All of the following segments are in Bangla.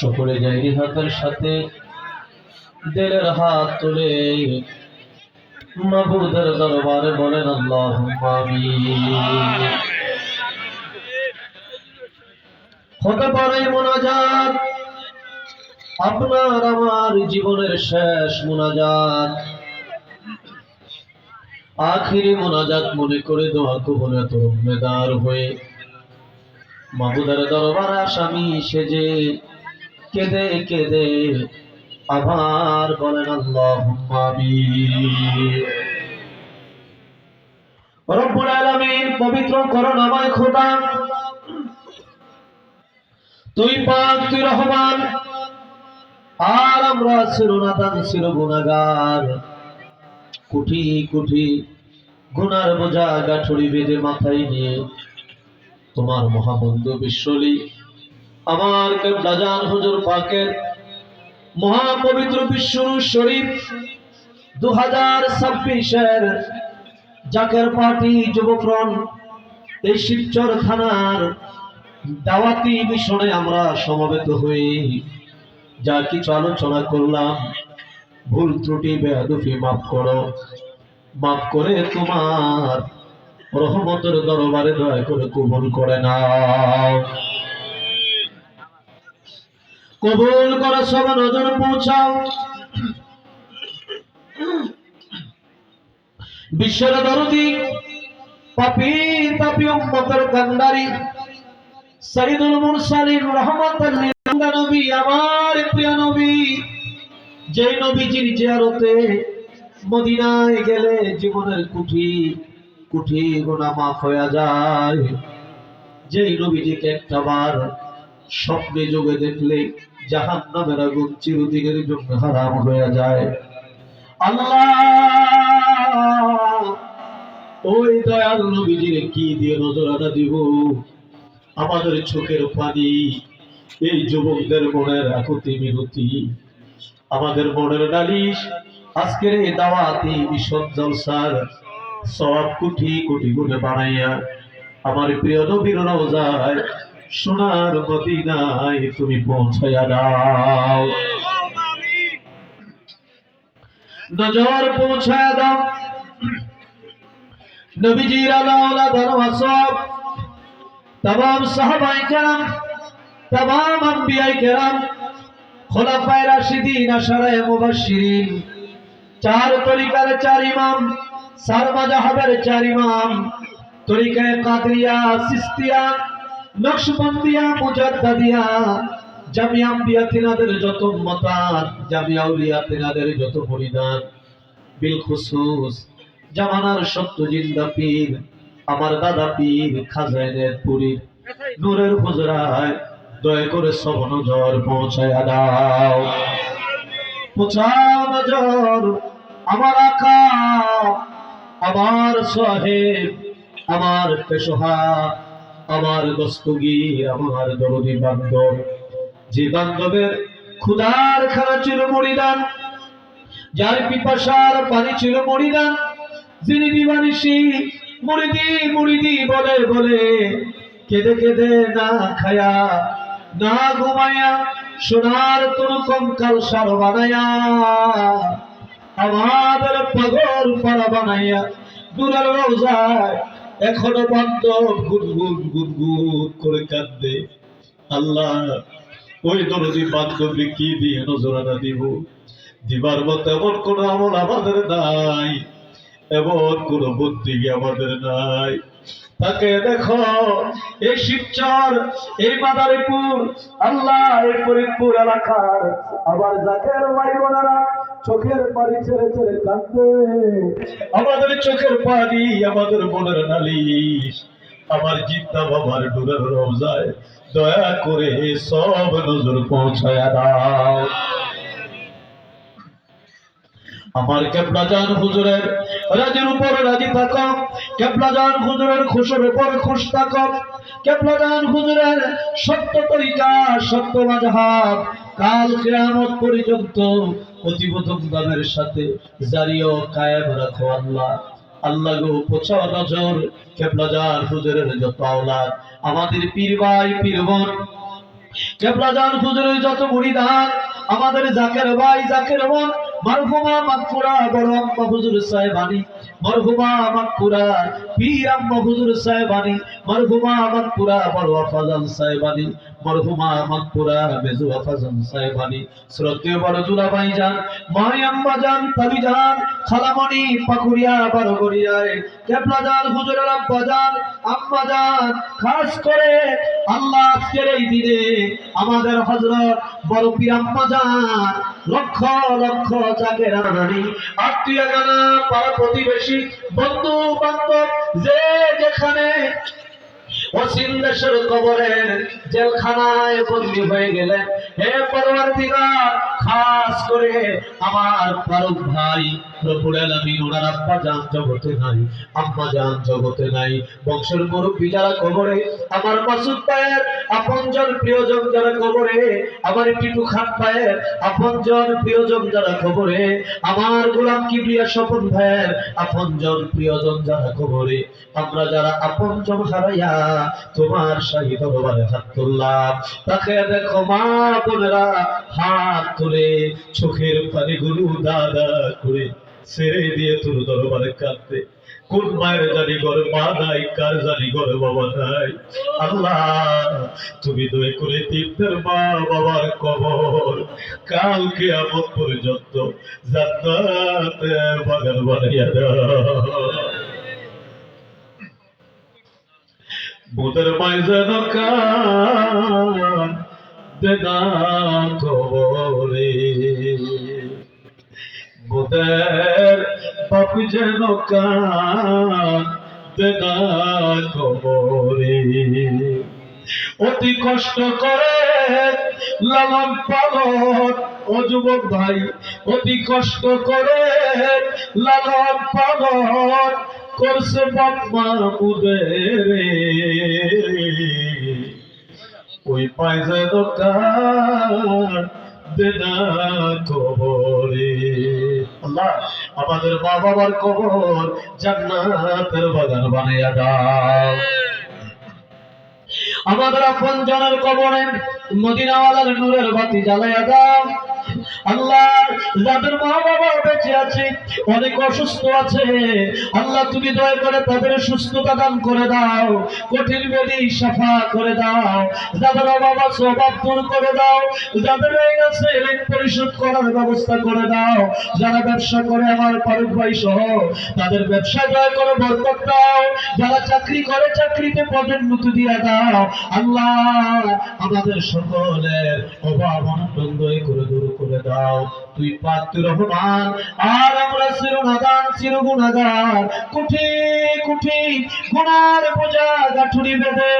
সকলে যায়নি হাতের সাথে। দিলের হাত তুলে মাবুদের দরবারে বলেন আল্লাহ হতে পারে মোনাজাত, আপনার আমার জীবনের শেষ মোনাজাত। আখিরি মোনাজাত মনে করে দোয়া কবলে তরুণেদার হয়ে মাবুদের দরবারে আসামি সেজে কেঁদে কেঁদে আবার বলেন আল্লাহ রব্বুল আলামিন পবিত্র করুণাময় খোদা, তুই পাক, তুই রহমান, আর আমরা শিরোনাদান শির গুণাগার কুঠি কুঠি গুনার বোঝা গাঠুরি বেঁধে মাথায় নিয়ে তোমার মহাবন্ধু বিশ্বলি, আমার কেবলাজান হুজুর পাকের মহাপবিত্র বিশ্ব শরীফ দু হাজার ছাব্বিশের জাকের পার্টি যুবফ্রন্ট এই শিবচর থানার দাওয়াতি মিশনে আমরা সমবেত হয়ে যা কিছু আলোচনা করলাম, ভুল ত্রুটি বেহাদুফি মাফ করো। মাফ করে তোমার রহমতের দরবারে দয়া করে কবুল করে নাও। কবুল করে সব নজর পৌঁছাও। বিশ্বের দরদি, পাপি পাপি উম্মতের কান্দারি সাইদুল মুরসালিন রহমাতাল নবী, আমার প্রিয় নবী যে নবীজির জিয়ারতে মদিনায় গেলে জীবনের কুঠি কুঠি গোনা মাফ হয়ে যায়। যেই নবীজিকে একটা বার স্বপ্নে যোগে দেখলে জাহান নামের আগুন চিরদিনের জন্য হারাম হয়ে যায়। আমাদের চোখের পানি, এই যুবকদের মনের নালিশ। আজকের এই দাওয়াতি মিশন জলসার সব কুঠি কুঠি করে বানাইয়া আমার প্রিয় নবীর রোজায় সোনার মদিনায় তুমি পৌঁছাইয়া দাও। নজর পৌঁছায় দাও। নবীজির আলাউলা ধরমা সব তমাম সাহাবাই কেরাম, তমাম আম্বিয়াই কেরাম, খোলাফায় রাশিদিন, আশারায় চার তরিকার চার ইমাম জামানার সত্য জিন্দা পীর, আমার দাদা পীর খাজাইনের পুরীর। নূরের হুজরায় দয়া করে সব নজর পৌঁছায় দাও পৌঁছাও নজর, আমার আকা আমার সাহেব আমার পেশোহা আমার দস্তগীর আমার দরদি বান্ধব যে বান্ধবের ক্ষুধার খানা ছিল মরিদান, যার পিপাসার পানি ছিল মরিদান, যিনি দিবানিসি মুড়িদি মুড়িদি বলে বলে, কেঁদে কেঁদে না খায়া, না ঘুমায়া, সোনার তোর কঙ্কাল সার বানায়া। আমাদের পাগল পাড়া বানাইয়া দূরের রোজায় এখনও বান্ধব গুনগুন গুনগুন করে কাঁদবে। আল্লাহ, ওই দরদি বান্ধবী কি দিয়ে নজরানা দিব? দিবার মতো এমন কোন আমল আমাদের নাই, এমন কোন বুদ্ধি আমাদের নাই। তাকে দেখো, এই শিবচর, এই মাদারীপুর, আল্লাহ, এই ফরিদপুর এলাকার আবার জাকের ভাই বোনেরা চোখের পানি ছেড়ে ছেড়ে কাঁদবে আমাদের চোখের পানি, আমাদের মনের নালিশ। আমার জিদ্দা বাবার ডুরের রোজায় দয়া করে সব নজর পৌঁছায় দাও। আমার কেবলাজান হুজুরের রাজের উপর রাজি থাকো। কেবলাজান হুজুরের খুশের উপর খুশ থাকো। কেবলাজান হুজুরের সত্য তরিকা, সত্য মাঝহাব কাল কিয়ামত পর্যন্ত অতিবোধক দামের সাথে জারি ও কায়েম রাখো আল্লাহ। আল্লাহ গো পোছা নজর, কেবলাজান হুজুরের যত আওলাদ, আমাদের পীর ভাই, পীর বোন, কেবলাজান হুজুরের যত মুড়িদান, আমাদের জাকের ভাই, জাকের বোন, মারহুমা মাকপুরা বড় আম্মা হুজুর সাহেবানি মারহুমা মাকপুরা পীর আম্মা হুজুর সাহেবানি, মারহুমা মাকপুরা বড় আফাজান সাহেবানি, মারহুমা মাকপুরা বেজু আফাজান সাহেবানি শ্রদ্ধেয় বড় দুলাভাই যান মাই আম্মা যান তাবি যান খালামণি, পাকুড়িয়া বড় গড়িয়ায় কেবলা যান হুজুরের আব্বা যান আম্মা যান খাস করে আল্লাহ আজকের এই দিনে আমাদের হজরত বড় পীর আম্মা যান লক্ষ লক্ষ জাগের রানী আত্মীয় জানা, পাড়া প্রতিবেশী, বন্ধু, বান্ধব, যে যেখানে। অসীম দেশের কবরের জেলখানায় বন্দী হয়ে গেলেন। হে পরবার খাস করে আমার ফারুক ভাই রবুল আলামিন ওনার আব্বা জান জগতে নাই, আম্মা জান জগতে নাই, বংশের মুরব্বী যারা কবরে, আমার মাসুদ ভাইয়ের আপনজন প্রিয়জন যারা কবরে, আমার টিটু খান ভাইয়ের আপনজন প্রিয়জন যারা কবরে, আমার গোলাম কিবরিয়া স্বপন ভাইয়ের আপনজন প্রিয়জন যারা কবরে, আমরা যারা আপনজন হারাইয়া তোমার শাহী দরবারে হাত তুললাম। তাকে দেখো মা বোনেরা, হাত তুলে চোখের পানিগুলো দাদা করে ছেড়ে দিয়ে তোর দরবারে কাঁদতে। কোন মায়ের জানি ঘরে মা নাই, কার জানি ঘরে বাবা নাই? আল্লাহ, তুমি দয়া করে তিনদের মা বাবার কবর কালকে আমত পর্যন্ত জান্নাতের বাগান বানাইয়া দাও। মাই যেন কান দেনা কবরে মোদের বাপ যেন দেনা কবরে অতি কষ্ট করে লালন পালন, ও যুবক ভাই, অতি কষ্ট করে লালন পালন করছে বাপ্পা মুদের। ওই পায়জা দরকার আমাদের মা বাবার কবর জান্নাতের বাগান বানিয়ে দাও। আমাদের আপন জনের কবরে মদিনাওয়ালার নূরের বাতি জ্বালাইয়া দাও। আল্লাহ, যাদের মা বাবা বেঁচে আছে, অনেক অসুস্থ আছে। আল্লাহ, তুমি দয়া করে তাদের সুস্থতা দান করে দাও, কঠিন বেদি সাফা করে দাও, যাদের দূর করে দাও, যাদের আছে ঋণ পরিশোধ করার ব্যবস্থা করে দাও, যারা ব্যবসা করে আমার ফারুক ভাই সহ, তাদের ব্যবসা দয়া করে বরকত দাও, যারা চাকরি করে চাকরিতে দিয়ে দাও, আল্লাহ, আমাদের সকলের অভাব অনটন করে দূর করে দাও। তুই পাত্র রহমান, আর আমরা চিরনাদান চিরগুণাগার কুঠি কুঠি, গুণার বোঝা গাঠুরি বেঁধে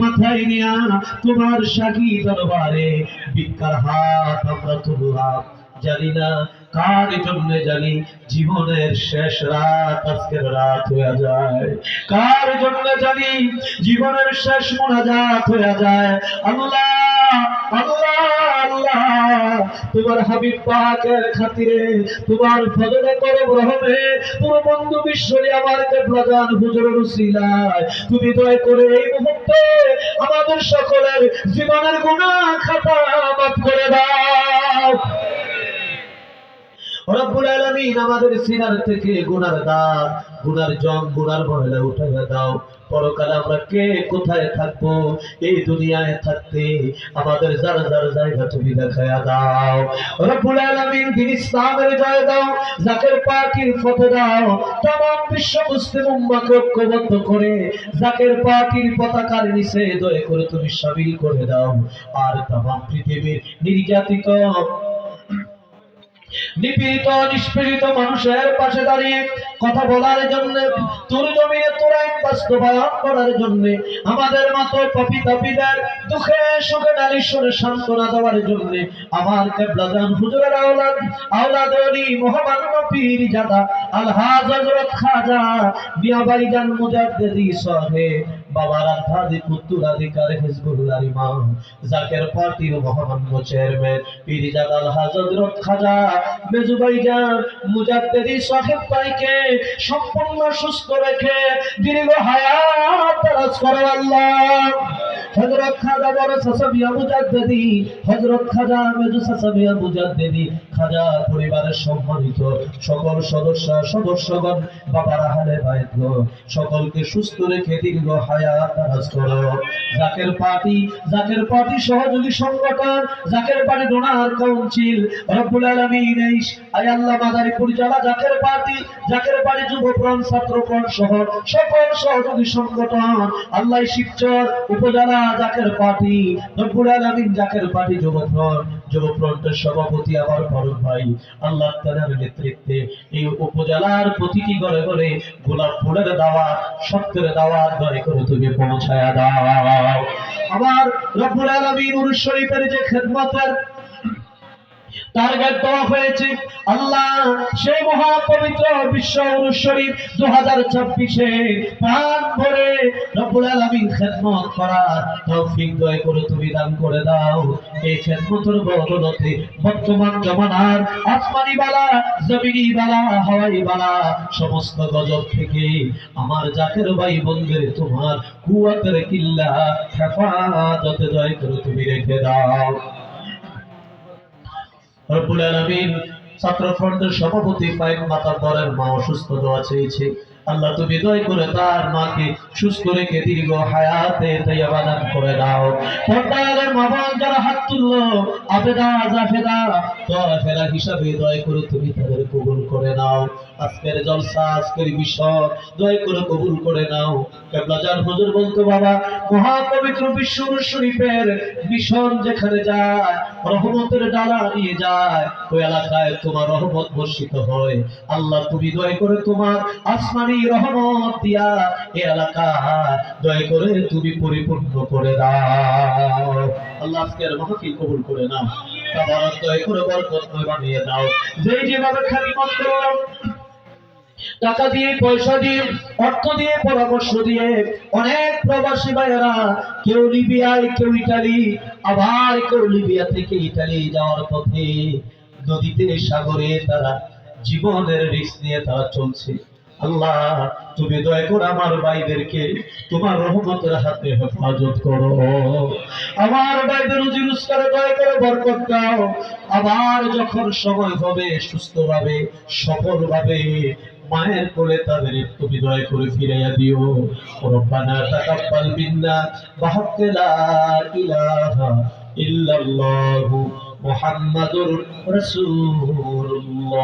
মাথায় নিয়া তোমার সাকি দরবারে। ভিক্ষার হাত আমরা তুললাম। জানি না কার জন্য জানি জীবনের শেষ রাত, আজকের রাত হয়ে যায়। কার জন্য জানি জীবনের শেষ মোনাজাত হয়ে যায়। আল্লাহ আল্লাহ তোমার হাবিব পাকের খাতিরে তোমার ফজলে করব রহমে তোমার বন্ধু বিশ্বরে আমার কেবলাদান হুজুরের উসিলায়। তুমি দয়া করে এই মুহূর্তে আমাদের সকলের জীবনের গুনাহ খাতা মাফ করে দাও। রব্বুল আলামিন আমাদের সিনার থেকে গুনার দাগ, গুনার জং, গুনার ময়লা উঠাইয়া দাও। পরকালে আমরা কে কোথায় থাকব? এই দুনিয়ায় থাকতে আমাদের যার যার জায়গা তুমি দেখায়া দাও। রব্বুল আলামিন ইসলামের জয় দাও জাকের পার্টির ফটো দাও তাম বিশ্ব মুসলিম ঐক্যবদ্ধ করে পতাকার নিচে দয়া করে তুমি সামিল করে দাও। আর তাম পৃথিবীর নির্যাতিত নিপীড়িত, নিষ্পীড়িত মানুষের পাশে দাঁড়িয়ে কথা বলার জন্য তোর জমিনে তোর আইন বাস্তবায়ন করার জন্য, আমাদের মতো পপি তাপিদের দুঃখে সুখে ডালিশ্বরে সান্ত্বনা দেওয়ার জন্য, আমার কেবলাজান হুজুরের আওলাদ আওলাদ অলি মোহাম্মদ পীর জাদা, আলহাজ হযরত খাজা মিয়া ভাইজান মুজাদ্দিদি সাহেব বাবার আধ্যাদি পুত্রাধিকার হিজবুল্লাহ ইমাম, জাকের পার্টির মহামান্য চেয়ারম্যান পীরজাদাল হাজরত খাজা মেজুবাইজান মুজাদ্দেদি সাহেব ভাইকে সম্পূর্ণ সুস্থ রেখে দীর্ঘ হায়াত দারাজ করে আল্লাহ। হযরত খাজা বড় সাসাবিয়া মুজাদ্দেদি, হযরত খাজা মেজু সাসাবিয়া মুজাদ্দেদি পরিবারের সম্মানিত সকল সদস্য, সদস্যগণ, বাবার আহলে বাইতগণ সকলকে সুস্থ রেখে দীর্ঘ হায়াত করো জাকের পার্টি জাকের পার্টি সহযোগী সংগঠন, Zaker party donor council, Rabbul Zaker party Zaker party যুবপ্রাণ ছাত্রপ্রাণ সহ সকল সহযোগী সংগঠন, আল্লাহ শিবচর উপজেলা জাকের পার্টি, রব্বুল জাকের পার্টি যুবফ্রন্ট যুবফ্রন্টের সভাপতি আমার ফারুক হয়। আল্লাহ তাআলার নেতৃত্বে এই উপজেলার প্রতিটি ঘরে ঘরে গোলাপ ফুলের দাওয়া, সত্যের দাওয়া দয়া করে তুমি পৌঁছায়া দাও। আমার রব্বুল আলমীর শরীফের যে খেদমতের টার্গেট দেওয়া হয়েছে। আল্লাহ সেই বিশ্ব দু হাজার প্রাণ ভরে খেদমত তৌফিক দয়া করে তুমি দান করে দাও। এই খেদমতের বদলতে বর্তমান জমানার আসমানি বালা জমিনি বালা হাওয়াই বালা সমস্ত গজব থেকে আমার জাকের ভাই বন্ধুরে তোমার কুয়াতের কিল্লা হেফাজতে দয়া করে তুমি রেখে দাও। রব্বুল আলামিন ছাত্র ফ্রন্টের সভাপতি ফাইন মাতাব্বরের মা অসুস্থ দোয়া চেয়েছে। আল্লাহ তুমি দয় করে তার মাকে সুস্থ রেখে দীর্ঘ হায়াতে দান করে দাও। মহাপবিত্র বিশ্ব শরীফের মিশন যেখানে যায়, রহমতের ডালা নিয়ে যায় ওই এলাকায় তোমার রহমত বর্ষিত হয়। আল্লাহ, তুমি দয়া করে তোমার আসমানি রহমত দিয়া এই এলাকা দয়া করে তুমি পরিপূর্ণ করে দাও। আল্লাহ আজকের মাহফিল কবুল করে নাও। তাবার দয়া করে বরকতময় বানিয়ে দাও। যেই যেভাবে খালিমত করো, টাকা দিয়ে, পয়সা দিয়ে, অর্থ দিয়ে, পরামর্শ দিয়ে অনেক প্রবাসী ভাইয়েরা কেউ লিবিয়ায়, কেউ ইটালি, আবার কেউ লিবিয়া থেকে ইটালি যাওয়ার পথে নদীতে, সাগরে তারা জীবনের রিস্ক নিয়ে তারা চলছে। আল্লাহ, তুমি দয়া করে আমার ভাইদেরকে তোমার রহমতের হাতে হেফাজত করো। আমার ভাইদের রুজি রোজগারে দয়া করে বরকত দাও। আবার যখন সময় হবে, সুস্থভাবে, সফলভাবে মায়ের কোলে তাদের তুমি দয়া করে ফিরাইয়া দিও। রব্বানা তাকাব্বাল মিন্না, বাহাক্কে লা ইলাহা ইল্লাল্লাহু মুহাম্মাদুর রাসূলুল্লাহ